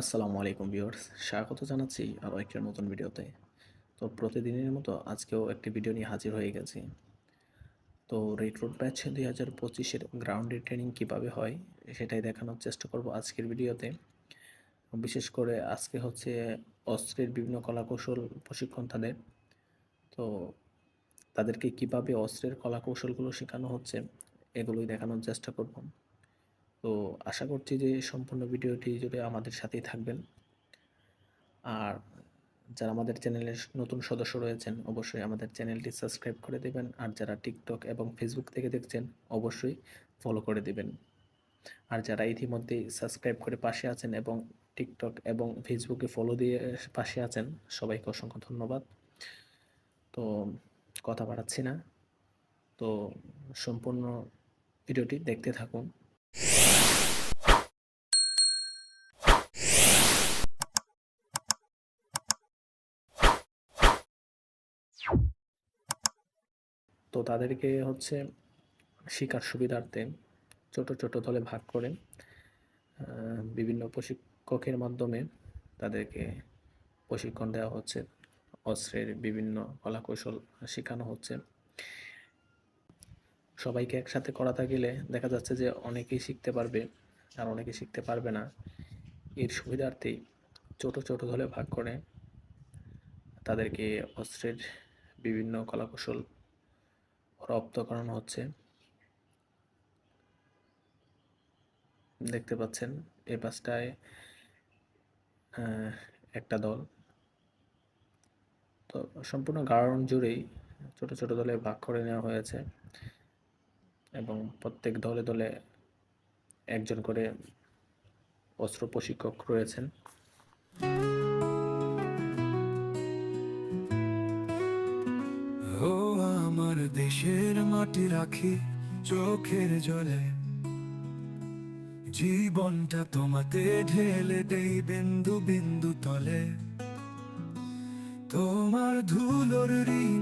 আসসালামু আলাইকুম ভিউয়ার্স, স্বাগত জানাচ্ছি আরও একটি নতুন ভিডিওতে। তো প্রতিদিনের মতো আজকেও একটি ভিডিও নিয়ে হাজির হয়ে গেছি। তো রোড ব্যাচ দুই হাজার পঁচিশের গ্রাউন্ডের ট্রেনিং কীভাবে হয় সেটাই দেখানোর চেষ্টা করব আজকের ভিডিওতে। বিশেষ করে আজকে হচ্ছে অস্ত্রের বিভিন্ন কলাকৌশল প্রশিক্ষণ তাদের। তো তাদেরকে কীভাবে অস্ত্রের কলাকৌশলগুলো শেখানো হচ্ছে এগুলোই দেখানোর চেষ্টা করব। তো আশা করছি যে সম্পূর্ণ ভিডিওটি জুড়ে আমাদের সাথেই থাকবেন। আর যারা আমাদের চ্যানেলের নতুন সদস্য রয়েছেন, অবশ্যই আমাদের চ্যানেলটি সাবস্ক্রাইব করে দেবেন। আর যারা টিকটক এবং ফেসবুক থেকে দেখছেন, অবশ্যই ফলো করে দেবেন। আর যারা ইতিমধ্যেই সাবস্ক্রাইব করে পাশে আছেন এবং টিকটক এবং ফেসবুকে ফলো দিয়ে পাশে আছেন, সবাইকে অসংখ্য ধন্যবাদ। তো কথা বাড়াচ্ছি না। তো সম্পূর্ণ ভিডিওটি দেখতে থাকুন। তো তাদেরকে হচ্ছে শিকার সুবিধার্থে ছোট ছোট দলে ভাগ করে বিভিন্ন প্রশিক্ষকের মাধ্যমে তাদেরকে প্রশিক্ষণ দেওয়া হচ্ছে। অস্ত্রের বিভিন্ন কলাকৌশল শেখানো হচ্ছে। সবাইকে একসাথে করাতে গেলে দেখা যাচ্ছে যে অনেকেই শিখতে পারবে আর অনেকে শিখতে পারবে না। এর সুবিধার্থেই ছোট ছোট দলে ভাগ করে তাদেরকে অস্ত্রের বিভিন্ন কলাকৌশল রপ্ত করানো হচ্ছে। দেখতে পাচ্ছেন এ পাশটায় আহ, একটা দল। তো সম্পূর্ণ গ্রাউন্ড জুড়েই ছোট ছোট দলে ভাগ করে নেওয়া হয়েছে। এবং প্রত্যেক দলে দলে একজন করে অস্ত্র প্রশিক্ষক রয়েছেন। ও আমার দেশের মাটি রাখি চোখের জলে। জীবনটা তোমাতে ঢেলে দেই বিন্দু বিন্দু তলে। তোমার ধুলোর ঋণে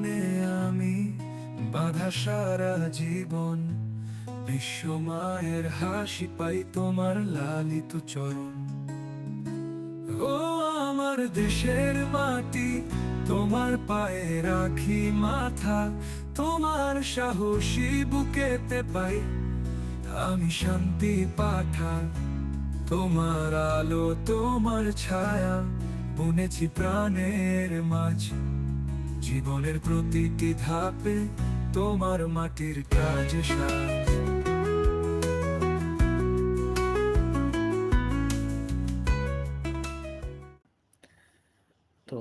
বাধা সারা জীবন। বিশ্ব মায়ের হাসি পাই তোমার লালিত চরণ। ও আমার দেশের মাটি, তোমার পায়ে রাখি মাথা, তোমার সাহসী বুকেতে পাই। আমি শান্তি পাঠা, তোমার আলো, তোমার ছায়া, বুনেছি প্রাণের মাঝ। জীবনের প্রতিটি ধাপে তোমার মাটির কাজে তো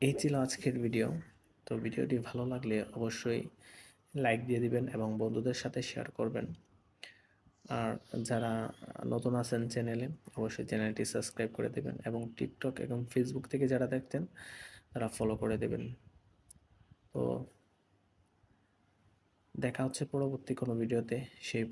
এই ছিল আজকের ভিডিও তো ভিডিওটি ভালো লাগলে অবশ্যই লাইক দিয়ে দিবেন এবং বন্ধুদের সাথে শেয়ার করবেন। আর যারা নতুন আছেন চ্যানেলে অবশ্যই চ্যানেলটি সাবস্ক্রাইব করে দেবেন এবং টিকটক এবং ফেসবুক থেকে যারা দেখতেন, তারা ফলো করে দেবেন। তো দেখা হচ্ছে পরবর্তী কোনো ভিডিওতে সেই